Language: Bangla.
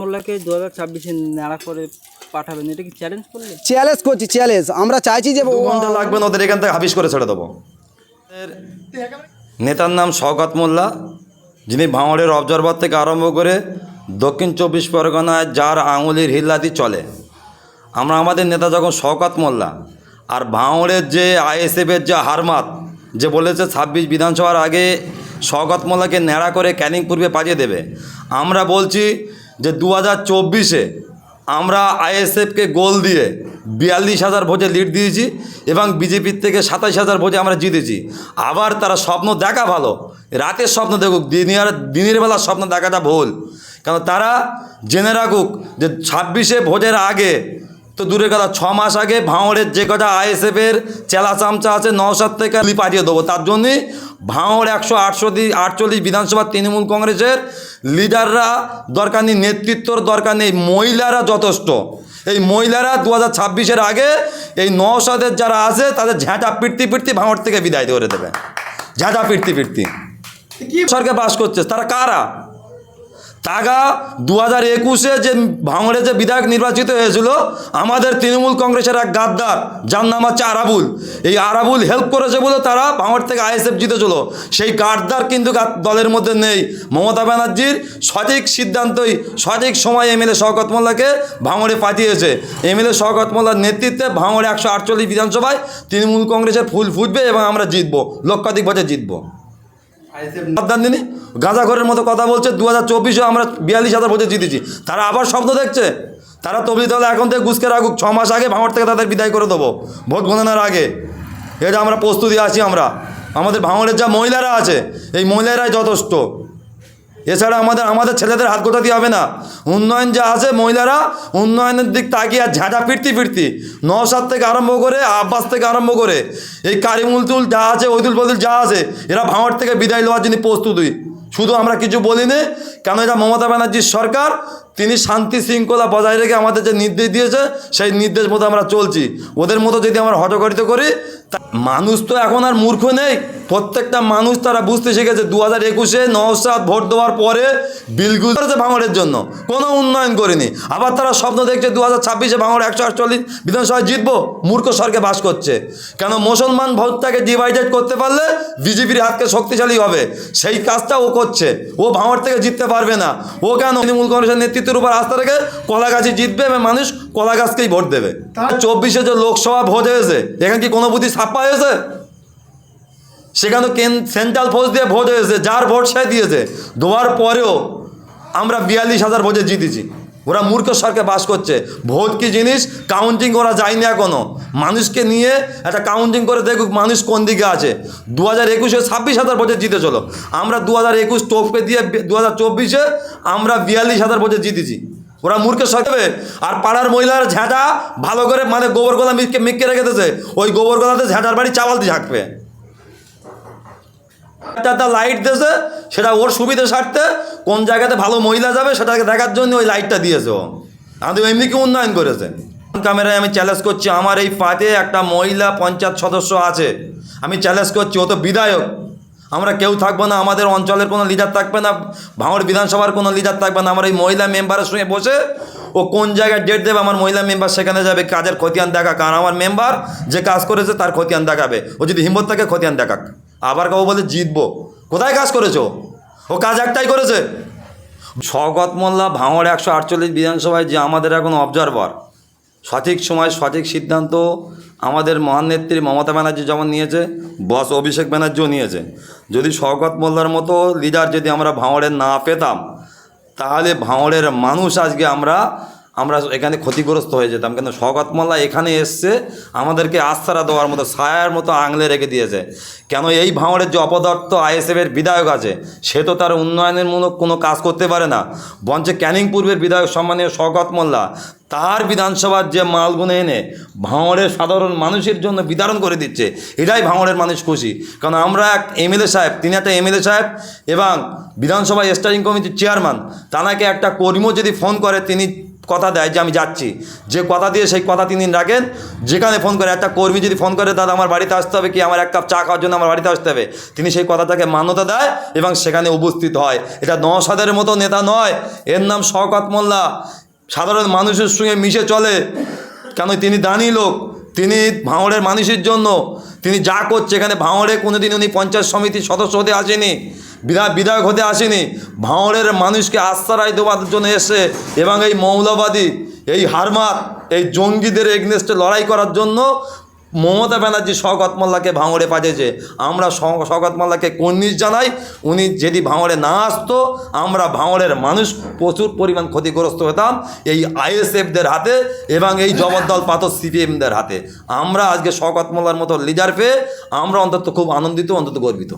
মোল্লাকে দু হাজার ছাব্বিশে নাড়া করে পাঠাবেন। এটা কি চ্যালেঞ্জ করছি চ্যালেঞ্জ আমরা চাইছি যে দু ঘণ্টা লাগবে না ওদের এখান থেকে হাবিস করে ছেড়ে দেবো। নেতার নাম শওকত মোল্লা যিনি ভাঙড়ের অবজারভার থেকে আরম্ভ করে দক্ষিণ চব্বিশ পরগনায় যার আঙুলির হিল্লাতি চলে। আমরা আমাদের নেতা যখন শওকত মোল্লা আর ভাঙড়ের যে আইএসএফের যে হারমাত যে বলেছে ছাব্বিশ বিধানসভার আগে শওকত মোল্লাকে ন্যাড়া করে ক্যানিং পূর্বে পাঠিয়ে দেবে। আমরা বলছি যে দু হাজার চব্বিশে আমরা আইএসএফকে গোল দিয়ে বিয়াল্লিশ হাজার ভোটে লিড দিয়েছি এবং বিজেপির থেকে সাতাশ হাজার ভোটে আমরা জিতেছি। আবার তারা স্বপ্ন দেখা ভালো। রাতের স্বপ্ন দেখুক দিনের দিনের বেলার স্বপ্ন দেখাটা ভুল। কারণ তারা জেনে রাখুক যে ছাব্বিশে ভোটের আগে তো দূরের কথা ছ মাস আগে ভাঁড়ের যে কটা আইএসএফের চেলা চামচা আছে নশাত থেকে লি পাঠিয়ে দেবো। তার জন্যই ভাঁড় একশো আটষট্টি আটচল্লিশ বিধানসভা তৃণমূল কংগ্রেসের লিডাররা দরকার নেই নেতৃত্বর দরকার নেই মহিলারা যথেষ্ট। এই মহিলারা দু হাজার ছাব্বিশের আগে এই নশাদের যারা আছে তাদের ঝ্যাঁটা পিটতি পিটতি ভাঁড় থেকে বিদায় করে দেবে ঝ্যাঁটা পিটতি পিটতি। কি সরকার বাস করছে তারা কারা? তাগা দু হাজার একুশে যে ভাঙড়ে যে বিধায়ক নির্বাচিত হয়েছিল, আমাদের তৃণমূল কংগ্রেসের এক গাদ্দার, যার নাম হচ্ছে আরাবুল। এই আরাবুল হেল্প করেছে বলে তারা ভাঙড় থেকে আইএসএফ জিতেছিল। সেই গাদ্দার কিন্তু দলের মধ্যে নেই। মমতা ব্যানার্জির সঠিক সিদ্ধান্তই সঠিক সময় এমএলএ শওকত মোল্লাকে ভাঙড়ে পাঠিয়েছে। এমএলএ শওকত মোল্লার নেতৃত্বে ভাঙড়ে একশো আটচল্লিশ বিধানসভায় তৃণমূল কংগ্রেসের ফুল ফুটবে এবং আমরা জিতবো। লক্ষাধিক ভোটে জিতবো। দিনই। গাঁজাখরের মতো কথা বলছে। দু হাজার চব্বিশে আমরা বিয়াল্লিশ হাজার ভোটে জিতেছি। তারা আবার স্বপ্ন দেখছে। তারা তবলি তাহলে এখন থেকে গুসকে রাখুক ছ মাস আগে ভাঙড় থেকে তাদের বিদায় করে দেবো। ভোট গণনার আগে। এটা আমরা প্রস্তুতি আছি আমরা। আমাদের ভাঙড়ের যা মহিলারা আছে, এই মহিলারাই যথেষ্ট। এছাড়া আমাদের আমাদের ছেলেদের হাত গোটাতে হবে না। উন্নয়ন যা আছে মহিলারা উন্নয়নের দিক তাকিয়ে আর ঝাঁটা ফিরতি ফিরতি। নসার থেকে আরম্ভ করে আব্বাস থেকে আরম্ভ করে এই কারিমুলতুল যা আছে ঐদুল বদুল যা আছে, এরা ভাঙড় থেকে বিদায় লওয়ার জন্য প্রস্তুতই শুধু আমরা কিছু বলিনি, কেন এটা মমতা ব্যানার্জির সরকার তিনি শান্তি শৃঙ্খলা বজায় রেখে আমাদের যে নির্দেশ দিয়েছে, সেই নির্দেশ মতো আমরা চলছি। ওদের মতো যদি আমরা হটকরিত করি, তা মানুষ তো এখন আর মূর্খ নেই। প্রত্যেকটা মানুষ তারা বুঝতে শিখেছে দু হাজার একুশে নওসাদ ভোট দেওয়ার পরে বিলগুল করেছে ভাঙড়ের জন্য। কোনো উন্নয়ন করেনি। আবার তারা স্বপ্ন দেখছে দু হাজার ছাব্বিশে ভাঙড় একশো আটচল্লিশ বিধানসভায় জিতবো, মূর্খ সরকে বাস করছে। কেন মুসলমান ভোটটাকে ডিভাইডেড করতে পারলে বিজেপির হাতকে শক্তিশালী হবে? সেই কাজটা ও করছে। ও ভাঙড় থেকে জিততে পারবে না। ও কেন তৃণমূল কংগ্রেসের নেতৃত্বের উপর আস্থা রেখে কলা গাছই জিতবে এবং মানুষ কলা গাছকেই ভোট দেবে। চব্বিশে যে লোকসভা ভোট হয়েছে এখানে কি কোনো বুদ্ধি ছাপ্পা হয়েছে? সেখানে কেন সেন্ট্রাল ফোর্স দিয়ে ভোট হয়েছে যার ভোট সে দিয়েছে দেওয়ার পরেও আমরা বিয়াল্লিশ হাজার ভোটে জিতেছি। ওরা মূর্খ সরকে বাস করছে। ভোট কি জিনিস? কাউন্টিং করা যায়নি এখনও মানুষকে নিয়ে একটা কাউন্টিং করে দেখুক মানুষ কোন দিকে আছে। দু হাজার একুশে ছাব্বিশ হাজার ভোটে জিতে চলো। আমরা দু হাজার একুশ টোপকে দিয়ে দু হাজার চব্বিশে আমরা বিয়াল্লিশ হাজার ভোটে জিতেছি। ওরা মূর্খের সরবে আর পাড়ার মহিলার ঝাঁটা ভালো করে মানে গোবর গলা মিটকে মিটকে রেখে দিয়েছে। ওই গোবর গলাতে ঝাঁটার বাড়ি দিয়ে ঝাঁকবে। একটা লাইট দিয়েছে, সেটা ওর সুবিধে সারতে কোন জায়গাতে ভালো মহিলা যাবে সেটাকে দেখার জন্য ওই লাইটটা দিয়েছে ও। আমাদের এমনি কি উন্নয়ন করেছে? ক্যামেরায় আমি চ্যালেঞ্জ করছি, আমার এই পাতে একটা মহিলা পঞ্চায়েত সদস্য আছে। আমি চ্যালেঞ্জ করছি, ও তো বিধায়ক। আমরা কেউ থাকব না, আমাদের অঞ্চলের কোনো লিডার থাকবে না, ভাঙড় বিধানসভার কোনো লিডার থাকবে না, আমার এই মহিলা মেম্বারের সঙ্গে বসে ও কোন জায়গায় ডেট দেবে, আমার মহিলা মেম্বার সেখানে যাবে, কাজের খতিয়ান দেখা কারণ আমার মেম্বার যে কাজ করেছে তার খতিয়ান দেখাবে। ও যদি হিম্মত থাকে খতিয়ান দেখাক। আবার কাউ বলে জিতবো। কোথায় কাজ করেছ? ও কাজ একটাই করেছে। স্বগত মোল্লা ভাঙড় একশো আটচল্লিশ বিধানসভায় যে আমাদের এখন অবজারভার সঠিক সময় সঠিক সিদ্ধান্ত আমাদের মহান নেত্রী মমতা ব্যানার্জি যেমন নিয়েছে, বস অভিষেক ব্যানার্জিও নিয়েছে। যদি শওকত মোল্লার মতো লিডার যদি আমরা ভাঙড়ে না পেতাম, তাহলে ভাঙড়ের মানুষ আজকে আমরা আমরা এখানে ক্ষতিগ্রস্ত হয়ে যেতাম। কিন্তু শওকত মোল্লা এখানে এসছে, আমাদেরকে আস্থারা দেওয়ার মতো, ছায়ার মতো আংলে রেখে দিয়েছে। কেন এই ভাঙড়ের যে অপদার্থ আইএসএফের বিধায়ক আছে, সে তো তার উন্নয়নের মূলক কোনো কাজ করতে পারে না। বঞ্চে ক্যানিং পূর্বের বিধায়ক সম্মানীয় শওকত মোল্লা তার বিধানসভার যে মালগুলো এনে ভাঙড়ের সাধারণ মানুষের জন্য বিতরণ করে দিচ্ছে, এটাই ভাঙড়ের মানুষ খুশি। কারণ আমরা এক এমএলএ সাহেব, তিনি একটা এমএলএ সাহেব এবং বিধানসভা স্টারিং কমিটির চেয়ারম্যান, তানাকে একটা কর্মীও যদি ফোন করে, তিনি কথা দেয় যে আমি যাচ্ছি। যে কথা দিয়ে সেই কথা তিনি রাখেন। যেখানে ফোন করে, একটা কর্মী যদি ফোন করে, দাদা, আমার বাড়িতে আসতে হবে কি? আমার এক কাপ চা খাওয়ার জন্য আমার বাড়িতে আসতে হবে। তিনি সেই কথাটাকে মান্যতা দেয় এবং সেখানে উপস্থিত হয়। এটা নসাদের মতো নেতা নয়। এর নাম শওকত মোল্লা। সাধারণ মানুষের সঙ্গে মিশে চলে। কেন? তিনি দানি লোক। তিনি ভাঙড়ের মানুষের জন্য। তিনি যা করছে, এখানে ভাঙড়ে কোনোদিন উনি পঞ্চায়েত সমিতির সদস্য হতে আসেনি, বিধায়ক বিধায়ক হতে আসেনি। ভাঁড়ের মানুষকে আশ্রয় দেওয়ার জন্য এসে এবং এই মৌলবাদী, এই হারমাত, এই জঙ্গিদের এগনেস্টে লড়াই করার জন্য মমতা ব্যানার্জি শওকত মোল্লাকে ভাঙড়ে পাঠিয়েছে। আমরা শওকত মোল্লাকে কর্নিশ জানাই? উনি যদি ভাঙড়ে না আসতো, আমরা ভাঙড়ের মানুষ প্রচুর পরিমাণ ক্ষতিগ্রস্ত হতাম এই আইএসএফদের হাতে এবং এই জবরদল পাথর সিপিএমদের হাতে। আমরা আজকে শওকত মোল্লার মতো লিডার পেয়ে আমরা অন্তত খুব আনন্দিত, অন্তত গর্বিত।